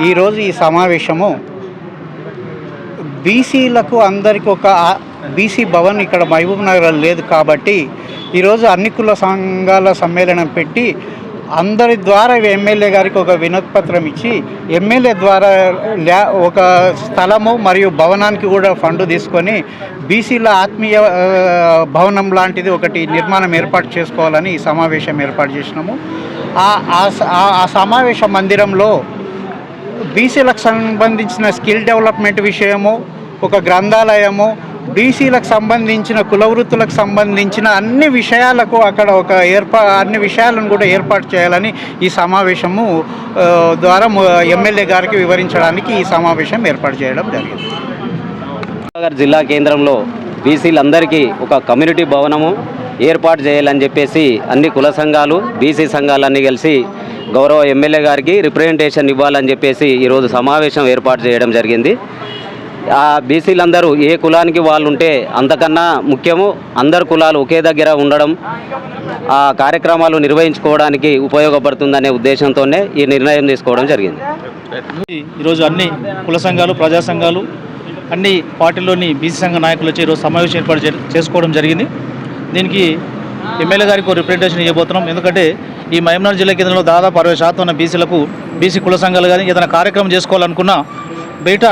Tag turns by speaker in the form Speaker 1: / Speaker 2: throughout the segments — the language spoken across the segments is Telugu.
Speaker 1: ఈరోజు ఈ సమావేశము బీసీలకు అందరికి ఒక బీసీ భవన్ ఇక్కడ మహబూబ్ నగర్ లేదు కాబట్టి ఈరోజు అన్ని కుల సంఘాల సమ్మేళనం పెట్టి అందరి ద్వారా ఎమ్మెల్యే గారికి ఒక వినతిపత్రం ఇచ్చి ఎమ్మెల్యే ద్వారా ల్యా ఒక స్థలము మరియు భవనానికి కూడా ఫండ్ తీసుకొని బీసీల ఆత్మీయ భవనం లాంటిది ఒకటి నిర్మాణం ఏర్పాటు చేసుకోవాలని ఈ సమావేశం ఏర్పాటు చేసినాము. ఆ- ఆ సమావేశ మందిరంలో బీసీలకు సంబంధించిన స్కిల్ డెవలప్మెంట్ విషయము ఒక గ్రంథాలయము బీసీలకు సంబంధించిన కులవృత్తులకు సంబంధించిన అన్ని విషయాలకు అక్కడ ఒక ఏర్పా అన్ని విషయాలను కూడా ఏర్పాటు చేయాలని ఈ సమావేశము ద్వారా ఎమ్మెల్యే గారికి వివరించడానికి ఈ సమావేశం ఏర్పాటు చేయడం జరిగింది.
Speaker 2: జిల్లా కేంద్రంలో బీసీలందరికీ ఒక కమ్యూనిటీ భవనము ఏర్పాటు చేయాలని చెప్పేసి అన్ని కుల సంఘాలు బీసీ సంఘాలన్నీ కలిసి గౌరవ ఎమ్మెల్యే గారికి రిప్రజెంటేషన్ ఇవ్వాలని చెప్పేసి ఈరోజు సమావేశం ఏర్పాటు చేయడం జరిగింది. ఆ బీసీలందరూ ఏ కులానికి వాళ్ళు ఉంటే అంతకన్నా ముఖ్యము అందరు కులాలు ఒకే దగ్గర ఉండడం ఆ కార్యక్రమాలు నిర్వహించుకోవడానికి ఉపయోగపడుతుందనే ఉద్దేశంతోనే ఈ నిర్ణయం తీసుకోవడం జరిగింది.
Speaker 3: ఈరోజు అన్ని కుల సంఘాలు ప్రజా సంఘాలు అన్ని పార్టీల్లోని బీసీ సంఘ నాయకులు వచ్చి ఈరోజు సమావేశం ఏర్పాటు చే- చేసుకోవడం జరిగింది. దీనికి ఎమ్మెల్యే గారికి ఒక రిప్రజెంటేషన్ ఇవ్వబోతున్నాం. ఎందుకంటే ఈ మహబూబ్నగర్ జిల్లా కేంద్రంలో దాదాపు అరవై శాతం ఉన్న బీసీలకు బీసీ కుల సంఘాలు కానీ ఏదైనా కార్యక్రమం చేసుకోవాలనుకున్నా బయట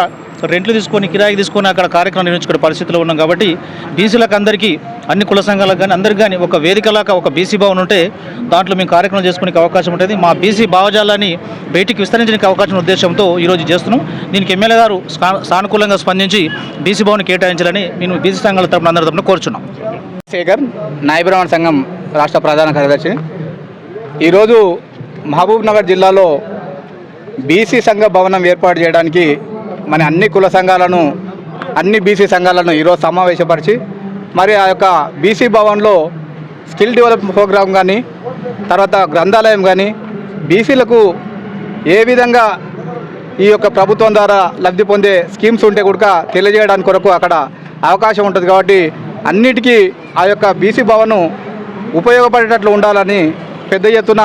Speaker 3: రెంట్లు తీసుకొని కిరాయికి తీసుకొని అక్కడ కార్యక్రమం నిర్వహించుకునే పరిస్థితిలో ఉన్నాం కాబట్టి బీసీలకు అందరికీ అన్ని కుల సంఘాలకు కానీ అందరికీ కానీ ఒక వేదికలాగా ఒక బీసీ భవన్ ఉంటే దాంట్లో మేము కార్యక్రమం చేసుకునే అవకాశం ఉంటుంది. మా బీసీ భావజాలాన్ని బయటికి విస్తరించడానికి అవకాశం ఉద్దేశంతో ఈరోజు చేస్తున్నాం. దీనికి ఎమ్మెల్యే గారు సానుకూలంగా స్పందించి బీసీ భవన్ కేటాయించాలని నేను బీసీ సంఘాల తరపున అందరి తరపున కోరుచున్నాం.
Speaker 4: శేఖర్ నాయబ్రహ్మణ సంఘం రాష్ట్ర ప్రధాన కార్యదర్శి. ఈరోజు మహబూబ్నగర్ జిల్లాలో బీసీ సంఘ భవనం ఏర్పాటు చేయడానికి మన అన్ని కుల సంఘాలను అన్ని బీసీ సంఘాలను ఈరోజు సమావేశపరిచి మరి ఆ యొక్క బీసీ భవన్లో స్కిల్ డెవలప్ ప్రోగ్రామ్ కానీ తర్వాత గ్రంథాలయం కానీ బీసీలకు ఏ విధంగా ఈ యొక్క ప్రభుత్వం ద్వారా లబ్ధి పొందే స్కీమ్స్ ఉంటే కూడా తెలియజేయడానికి కొరకు అక్కడ అవకాశం ఉంటుంది కాబట్టి అన్నిటికీ ఆ యొక్క బీసీ భవన్ ఉపయోగపడేటట్లు ఉండాలని పెద్ద ఎత్తున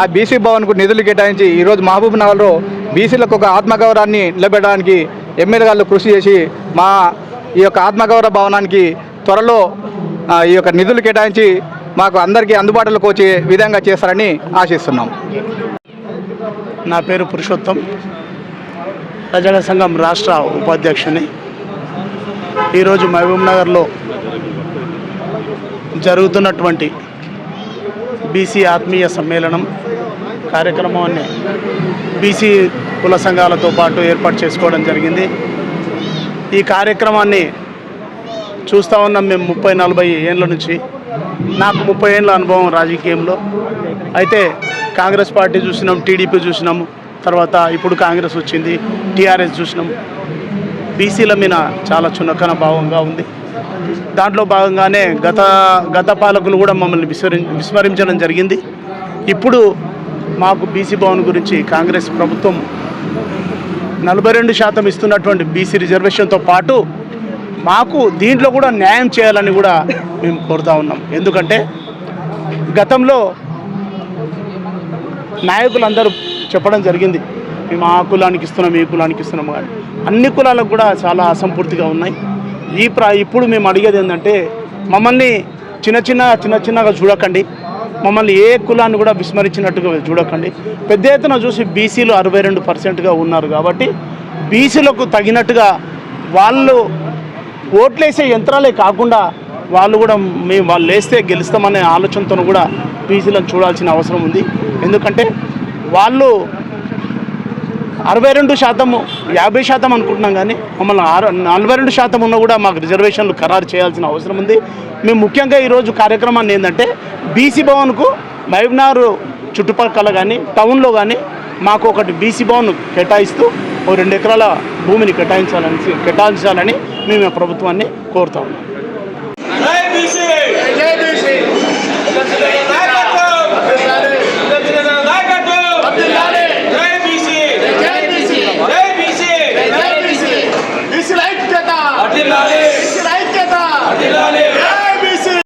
Speaker 4: ఆ బీసీ భవన్కు నిధులు కేటాయించి ఈరోజు మహబూబ్ నగర్లో బీసీలకు ఒక ఆత్మగౌరవాన్ని నిలబెట్టడానికి ఎమ్మెల్యే గారు కృషి చేసి మా ఈ యొక్క ఆత్మగౌరవ భవనానికి త్వరలో ఈ యొక్క నిధులు కేటాయించి మాకు అందరికీ అందుబాటులోకి వచ్చే విధంగా చేస్తారని ఆశిస్తున్నాం.
Speaker 5: నా పేరు పురుషోత్తం. ప్రజల సంఘం రాష్ట్ర ఉపాధ్యక్షుని. ఈరోజు మహబూబ్ నగర్లో జరుగుతున్నటువంటి బీసీ ఆత్మీయ సమ్మేళనం కార్యక్రమాన్ని బీసీ కుల సంఘాలతో పాటు ఏర్పాటు చేసుకోవడం జరిగింది. ఈ కార్యక్రమాన్ని చూస్తూ ఉన్నాం మేము ముప్పై నలభై ఏళ్ళ నుంచి. నాకు ముప్పై ఏళ్ళ అనుభవం రాజకీయంలో. అయితే కాంగ్రెస్ పార్టీ చూసినాం టీడీపీ చూసినాము తర్వాత ఇప్పుడు కాంగ్రెస్ వచ్చింది టీఆర్ఎస్ చూసినాం. బీసీల మీద చాలా చునకన భావంగా ఉంది. దాంట్లో భాగంగానే గత గత పాలకులు కూడా మమ్మల్ని విస్మరి విస్మరించడం జరిగింది. ఇప్పుడు మాకు బీసీ భవన్ గురించి కాంగ్రెస్ ప్రభుత్వం నలభై రెండు శాతం ఇస్తున్నటువంటి బీసీ రిజర్వేషన్తో పాటు మాకు దీంట్లో కూడా న్యాయం చేయాలని కూడా మేము కోరుతా ఉన్నాం. ఎందుకంటే గతంలో నాయకులందరూ చెప్పడం జరిగింది మేము ఆ కులానికి ఇస్తున్నాం ఈ కులానికి ఇస్తున్నాం కానీ అన్ని కులాలకు కూడా చాలా అసంపూర్తిగా ఉన్నాయి. ఈ ప్ర ఇప్పుడు మేము అడిగేది ఏంటంటే మమ్మల్ని చిన్న చిన్న చిన్న చిన్నగా చూడకండి. మమ్మల్ని ఏ కులాన్ని కూడా విస్మరించినట్టుగా చూడకండి. పెద్ద ఎత్తున చూసి బీసీలు అరవై రెండు పర్సెంట్గా ఉన్నారు కాబట్టి బీసీలకు తగినట్టుగా వాళ్ళు ఓట్లేసే యంత్రాలే కాకుండా వాళ్ళు కూడా మేము వాళ్ళు లేస్తే గెలుస్తామనే ఆలోచనతో కూడా బీసీలను చూడాల్సిన అవసరం ఉంది. ఎందుకంటే వాళ్ళు అరవై రెండు శాతము యాభై శాతం అనుకుంటున్నాం కానీ మమ్మల్ని ఆరు నలభై రెండు శాతం ఉన్నా కూడా మాకు రిజర్వేషన్లు ఖరారు చేయాల్సిన అవసరం ఉంది. మేము ముఖ్యంగా ఈరోజు కార్యక్రమాన్ని ఏంటంటే బీసీ భవన్కు మహబ్నార్ చుట్టుపక్కల కానీ టౌన్లో కానీ మాకు ఒకటి బీసీ భవన్ కేటాయిస్తూ ఓ రెండు ఎకరాల భూమిని కేటాయించాలని కేటాయించాలని మేము ప్రభుత్వాన్ని కోరుతా ఉన్నాం.